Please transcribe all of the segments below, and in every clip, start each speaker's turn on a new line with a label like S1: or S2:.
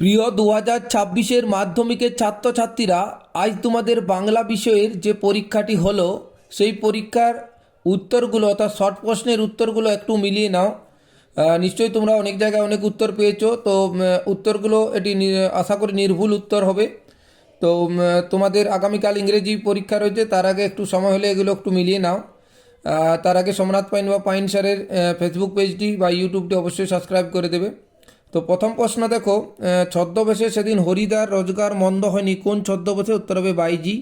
S1: প্রিয় দু হাজার ছাব্বিশের মাধ্যমিকের ছাত্রছাত্রীরা আজ তোমাদের বাংলা বিষয়ের যে পরীক্ষাটি হলো, সেই পরীক্ষার উত্তরগুলো অর্থাৎ শর্ট প্রশ্নের উত্তরগুলো একটু মিলিয়ে নাও। নিশ্চয়ই তোমরা অনেক জায়গায় অনেক উত্তর পেয়েছ, তো উত্তরগুলো এটি আশা করি নির্ভুল উত্তর হবে। তো তোমাদের আগামীকাল ইংরেজি পরীক্ষা রয়েছে, তার আগে একটু সময় হলে এগুলো একটু মিলিয়ে নাও। তার আগে সোমনাথ পাইন বা পাইন স্যারের ফেসবুক পেজটি বা ইউটিউবটি অবশ্যই সাবস্ক্রাইব করে দেবে। তো প্রথম প্রশ্ন দেখো ছদ্মবেশে সেদিন হরিদার রোজগার মন্দ হয়নি। কোন ছদ্মবেশে? উত্তর হবে বাইজি।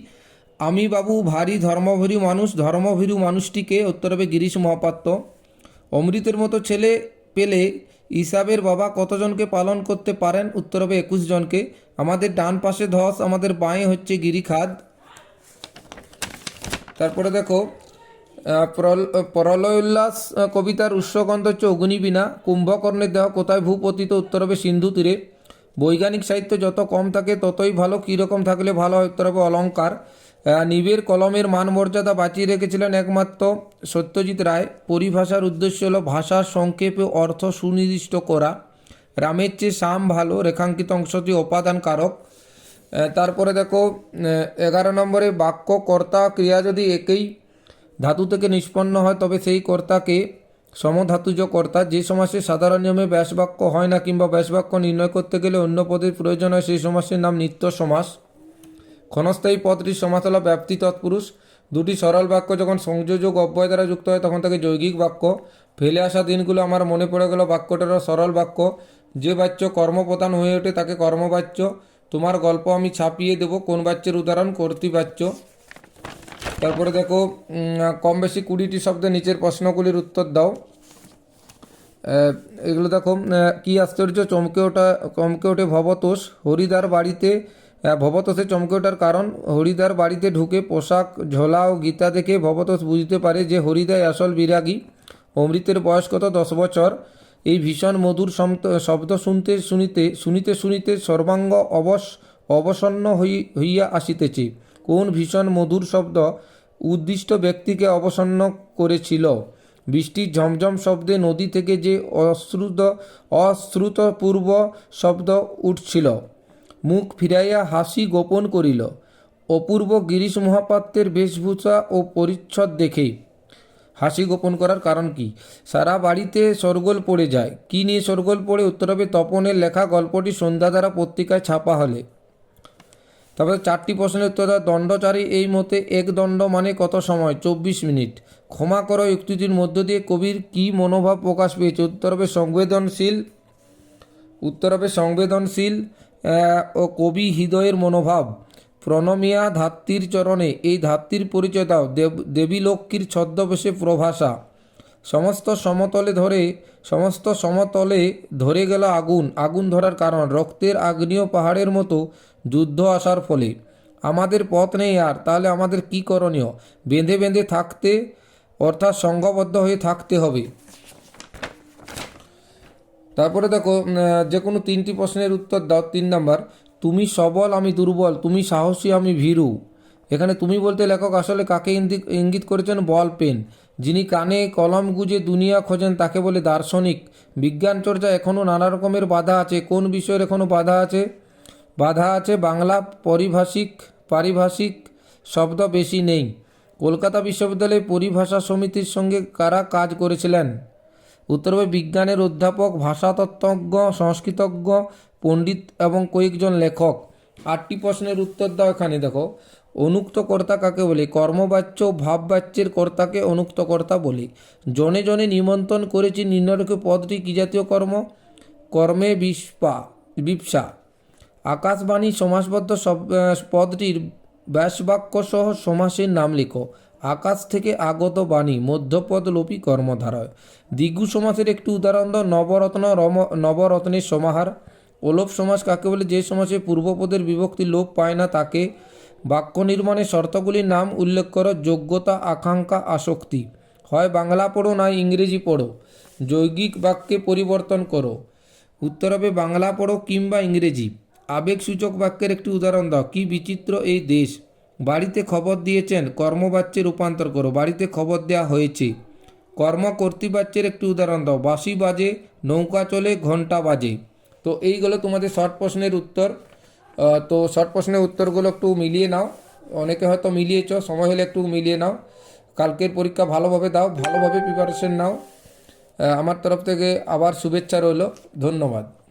S1: আমি বাবু ভারী ধর্মভীরু মানুষ, ধর্মভীরু মানুষটিকে উত্তর হবে গিরিশ মহাপাত্র। অমৃতের মতো ছেলে পেলে ইসাবের বাবা কতজনকে পালন করতে পারেন? উত্তর হবে একুশ জনকে। আমাদের ডান পাশে ধস, আমাদের বাঁয়ে হচ্ছে গিরিখাদ। তারপরে দেখো আহ, প্রল- প্রলয় কবিতার উৎসগন্ধ হচ্ছে অগ্নিবীণা কুম্ভকর্ণের দেহ কোথায় ভূপতিত উত্তর হবে সিন্ধু তীরে। বৈজ্ঞানিক সাহিত্য যত কম থাকে ততই ভালো। কীরকম থাকলে ভালো হয় উত্তর হবে অলঙ্কার নিবের কলমের মান মর্যাদা বাঁচিয়ে রেখেছিলেন একমাত্র সত্যজিৎ রায়। পরিভাষার উদ্দেশ্য হল ভাষার সংক্ষেপে অর্থ সুনির্দিষ্ট করা। রামের চেয়ে শাম ভালো রেখাঙ্কিত অংশটি অপাদান কারক তারপরে দেখো এগারো নম্বরে বাক্য কর্তা ক্রিয়া যদি একই ধাতু থেকে নিষ্পন্ন হয়, তবে সেই কর্তাকে সমধাতুজ কর্তা যে সমাসে সাধারণ নিয়মে ব্যাসবাক্য হয় না কিংবা ব্যাসবাক্য নির্ণয় করতে গেলে অন্য পদের প্রয়োজন হয়, সেই সমাসের নাম নিত্য সমাস। ক্ষণস্থায়ী পদটির সমাস হল ব্যাপ্তি তৎপুরুষ। দুটি সরল বাক্য যখন সংযোজক অব্যয় দ্বারা যুক্ত হয়, তখন তাকে যৌগিক বাক্য। ফেলে আসা দিনগুলো আমার মনে পড়ে গেল বাক্যটারও সরল বাক্য। যে বাচ্য কর্মপ্রধান হয়ে ওঠে, তাকে কর্মবাচ্য। তোমার গল্প আমি ছাপিয়ে দেব, কোন বাচ্যের উদাহরণ কর্তৃবাচ্য। তারপরে দেখো কম বেশি কুড়িটি শব্দে নিচের প্রশ্নগুলির উত্তর দাও। এগুলো দেখো কি আশ্চর্য, চমকে ওঠা, চমকে ওঠে ভবতোষ। হরিদার বাড়িতে ভবতোষে চমকে ওঠার কারণ, হরিদার বাড়িতে ঢুকে পোশাক, ঝোলা ও গীতা দেখে ভবতোষ বুঝতে পারে যে হরিদাই আসল বিরাগী। অমৃতের বয়স কত? দশ বছর। এই ভীষণ মধুর শব্দ- শব্দ শুনতে শুনিতে শুনিতে শুনিতে সর্বাঙ্গ অবস অবসন্ন হই- হইয়া আসিতেছে। কোন ভীষণ মধুর শব্দ উদ্দিষ্ট ব্যক্তিকে অবসন্ন করেছিল? বৃষ্টির ঝমঝম শব্দে নদী থেকে যে অশ্রুত, অশ্রুতপূর্ব শব্দ উঠছিল, মুখ ফিরাইয়া হাসি গোপন করিল। অপূর্ব গিরিশ মহাপাত্রের বেশভূষা ও পরিচ্ছদ দেখে। হাসি গোপন করার কারণ কি? সারা বাড়িতে সরগোল পড়ে যায়। কি নিয়ে সরগোল পড়ে উত্তর হবে তপনের লেখা গল্পটি সন্ধ্যাধারা পত্রিকায় ছাপা হলে। তবে চারটি প্রশ্নের উত্তর। দণ্ডচারী এই মতে এক দণ্ড মানে কত সময়? চব্বিশ মিনিট। ক্ষমা করো উক্তিটির মধ্য দিয়ে কবির কি মনোভাব প্রকাশ পেয়েছে? উত্তর হবে সংবেদনশীল। উত্তর হবে সংবেদনশীল ও কবি হৃদয়ের মনোভাব। প্রণমিয়া ধাত্রীর চরণে, এই ধাত্রীর পরিচয় দাও। দেব, দেবী লক্ষ্মীর ছদ্মবেশে প্রভাষা। সমস্ত সমতলে ধরে, সমস্ত সমতলে ধরে গেল আগুন। আগুন ধরার কারণ, রক্তের আগ্নেয় পাহাড়ের মতো যুদ্ধ আসার ফলে। আমাদের পথ নেই আর, তাহলে আমাদের কি করণীয়? বেঁধে বেঁধে থাকতে, অর্থাৎ সংঘবদ্ধ হয়ে থাকতে হবে। তারপরে দেখো যে কোনো তিনটি প্রশ্নের উত্তর দাও, তিন নাম্বার। তুমি সবল, আমি দুর্বল, তুমি সাহসী, আমি ভীরু। এখানে তুমি বলতে লেখক আসলে কাকে ইঙ্গিত করেছেন? Ball, pen. যিনি কানে কলম গুজে দুনিয়া খোঁজেন, তাকে বলে দার্শনিক। বিজ্ঞান চর্চা এখনও নানা রকমের বাধা আছে। কোন বিষয়ের এখনও বাধা আছে? বাধা আছে বাংলা পরিভাষিক, পারিভাষিক শব্দ বেশি নেই। কলকাতা বিশ্ববিদ্যালয়ে পরিভাষা সমিতির সঙ্গে কারা কাজ করেছিলেন? উত্তরবে বিজ্ঞানের অধ্যাপক, ভাষাতত্ত্বজ্ঞ, সংস্কৃতজ্ঞ, পণ্ডিত এবং কয়েকজন লেখক। আটটি প্রশ্নের উত্তর দাও এখানে, দেখো। অনুক্ত কর্তা কাকে বলে? কর্মবাচ্য ভাববাচ্যের কর্তাকে অনুক্ত কর্তা বলে। জনে জনে নিমন্ত্রণ করেছি নিম্নরেখ পদটি কি জাতীয় কর্ম? কর্মে বিস্পা বিপসা। আকাশবাণী সমাসবদ্ধ সব পদটির ব্যাসবাক্য সহ সমাসের নাম লিখো। আকাশ থেকে আগত বাণী, মধ্যপদ লোপী কর্মধারয়। দিগু সমাসের একটি উদাহরণ নবরত্ন, রম, নবরত্নের সমাহার। ওলোপ সমাস কাকে বলে? যে সমাসে পূর্বপদের বিভক্তি লোপ পায় না, তাকে বাক্য নির্মাণের শর্তগুলির নাম উল্লেখ করো, যোগ্যতা, আকাঙ্ক্ষা, আসক্তি। হয় বাংলা পড়ো, না ইংরেজি পড়ো। যৌগিক বাক্যে পরিবর্তন করো। উত্তর হবে বাংলা পড়ো কিংবা ইংরেজি। আবেগসূচক বাক্যের একটি উদাহরণ দাও। কি বিচিত্র এই দেশ? বাড়িতে খবর দিয়েছেন, কর্মবাচ্যে রূপান্তর করো। বাড়িতে খবর দেওয়া হয়েছে। কর্ম কর্তৃবাচ্যের একটি উদাহরণ দাও। বাঁশি বাজে, নৌকা চলে ঘণ্টা বাজে। তো এইগুলো তোমাদের শর্ট প্রশ্নের উত্তর। তো শর্ট প্রশ্নের উত্তরগুলো একটু মিলিয়ে নাও। অনেকে হয়তো মিলিয়েছ, সময় হলে একটু মিলিয়ে নাও। কালকের পরীক্ষা ভালোভাবে দাও, ভালোভাবে প্রিপারেশন নাও। আমার তরফ থেকে আবার শুভেচ্ছা রইল। ধন্যবাদ।